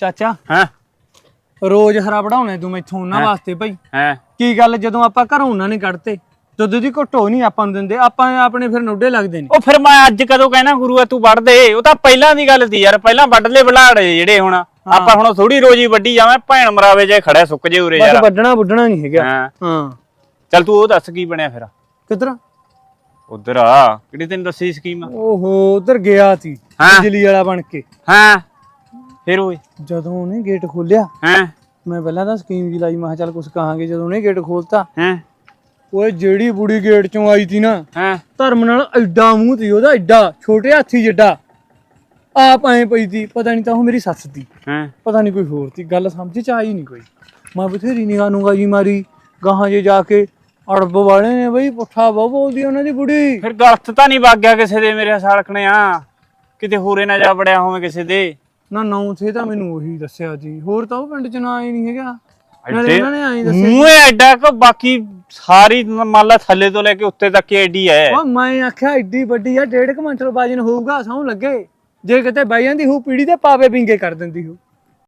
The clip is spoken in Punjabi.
ਚਾਚਾ? ਹਾਂ? ਰੋਜ਼ ਹਰਾ ਵੜਾਉਣਾ ਤੂੰ ਮੈਥੋਂ ਉਹਨਾਂ ਵਾਸਤੇ ਭਾਈ। ਹਾਂ? ਕੀ ਗੱਲ ਜਦੋਂ ਆਪਾਂ ਘਰੋਂ ਉਹਨਾਂ ਨੇ ਕੱਢਤੇ? ਦੁੱਧ ਦੀ ਘਟੋ ਨਹੀਂ ਆਪਾਂ ਨੂੰ ਦਿੰਦੇ। ਆਪਾਂ ਆਪਣੇ ਫਿਰ ਨੋਡੇ ਲੱਗਦੇ ਨੇ। ਉਹ ਫਿਰ ਮੈਂ ਅੱਜ ਕਦੋਂ ਕਹਿਣਾ ਗੁਰੂਆ ਤੂੰ ਵੱਢ ਦੇ। ਉਹ ਤਾਂ ਪਹਿਲਾਂ ਦੀ ਗੱਲ ਸੀ ਯਾਰ ਪਹਿਲਾਂ ਵੱਢ ਲੈ ਬਲਾੜੇ ਜਿਹੜੇ ਹੁਣ। ਆਪਾਂ ਹੁਣ ਥੋੜੀ ਰੋਜੀ ਵੱਡੀ ਜਾਵੇਂ ਭੈਣ ਮਰਾਵੇ ਜੇ ਖੜਾ ਸੁੱਕ ਜੇ ਉਰੇ ਬਸ ਯਾਰ। ਵੱਢਣਾ ਬੁੱਢਣਾ ਨਹੀਂ ਹੈਗਾ। ਹਾਂ। ਚੱਲ ਤੂੰ ਉਹ ਦੱਸ ਕੀ ਬਣਿਆ ਫਿਰ? ਕਿਧਰ? ਉਧਰ ਆ। ਕਿਹੜੀ ਤੈਨੂੰ ਦੱਸੀ ਸਕੀਮ? ਓਹੋ ਉਧਰ ਗਿਆ ਸੀ। ਬਿਜਲੀ ਵਾਲਾ ਬਣ ਕੇ। ਹਾਂ? ਫਿਰ ਓਏ। ਜਦੋਂ ਉਹਨੇ ਗੇਟ ਖੋਲਿਆ ਹਾਂ? ਮੈਂ ਪਹਿਲਾਂ ਤਾਂ ਸਕੀਮ ਜੀ ਲਾਈ ਮੈਂ ਕਿਹਾ ਚੱਲ ਕੁਝ ਕਹਾਂਗੇ ਜਦੋਂ ਉਹਨੇ ਗੇਟ ਖੋਲਤਾ ਹਾਂ? ਓਏ ਜਿਹੜੀ ਬੁੜੀ ਗੇਟ ਚੋਂ ਆਈ ਤੀ ਨਾ ਹਾਂ? ਧਰਮ ਨਾਲ ਐਡਾ ਮੂੰਹ ਤੀ ਉਹਦਾ ਐਡਾ ਛੋਟੇ ਹਾਥੀ ਜਿੱਡਾ ਆਪ ਐ ਪਈ ਤੀ ਪਤਾ ਨਹੀਂ ਤਾਂ ਉਹ ਮੇਰੀ ਸੱਸ ਤੀ ਹਾਂ? ਪਤਾ ਨਹੀਂ ਕੋਈ ਹੋਰ ਤੀ ਗੱਲ ਸਮਝ ਚ ਆਈ ਨਹੀਂ ਕੋਈ। ਮੈਂ ਬਥੇਰੀ ਨਿਗਾਹ ਨੂੰਗਾ ਜੀ ਮਾਰੀ ਗਾਹਾਂ ਜੇ ਜਾ ਕੇ ਅੜਬ ਵਾਲੇ ਨੇ ਬਈ ਪੁੱਠਾ ਬਹੁ ਬੋਲਦੀ ਉਹਨਾਂ ਦੀ ਬੁੜੀ। ਫਿਰ ਗਲਤ ਤਾਂ ਨਹੀਂ ਵਗ ਗਿਆ ਕਿਸੇ ਦੇ ਮੇਰੇ ਸਾਲਕਣੇ ਆ ਕਿਤੇ ਹੋਰੇ ਨਾ ਜਾ ਵੜਿਆ ਹੋਵੇ ਕਿਸੇ ਦੇ। ਨਾ ਨੌ ਥੇ ਤਾਂ ਮੈਨੂੰ ਉਹੀ ਦੱਸਿਆ ਜੀ। ਹੋਰ ਤਾਂ ਉਹ ਪਿੰਡ ਚ ਨਾ ਹੀ ਨਹੀਂ ਹੈਗਾ। ਨਾਲੇ ਐਡੇ- ਉਹਨਾਂ ਨੇ ਆਈ ਦੱਸਿਆ ਮੂੰਹ ਐਡਾ ਕਿ ਬਾਕੀ ਸਾਰੀ ਮੰਨ ਲਾ ਥੱਲੇ ਤੋਂ ਲੈ ਕੇ ਉੱਤੇ ਤੱਕ ਐਡੀ ਹੈ। ਉਹ ਮੈਂ ਆਖਿਆ ਏਡੀ ਵੱਡੀ ਆ ਡੇਢ ਕੁ ਕੁਇੰਟਲ ਵਜਨ ਹੋਊਗਾ ਸੌਂ ਲੱਗੇ। ਜੇ ਕਿਤੇ ਬਹਿ ਜਾਂਦੀ ਹੋ ਪੀੜੀ ਤੇ ਪਾਵੇ ਪਿੰਗੇ ਕਰ ਦਿੰਦੀ ਹੋ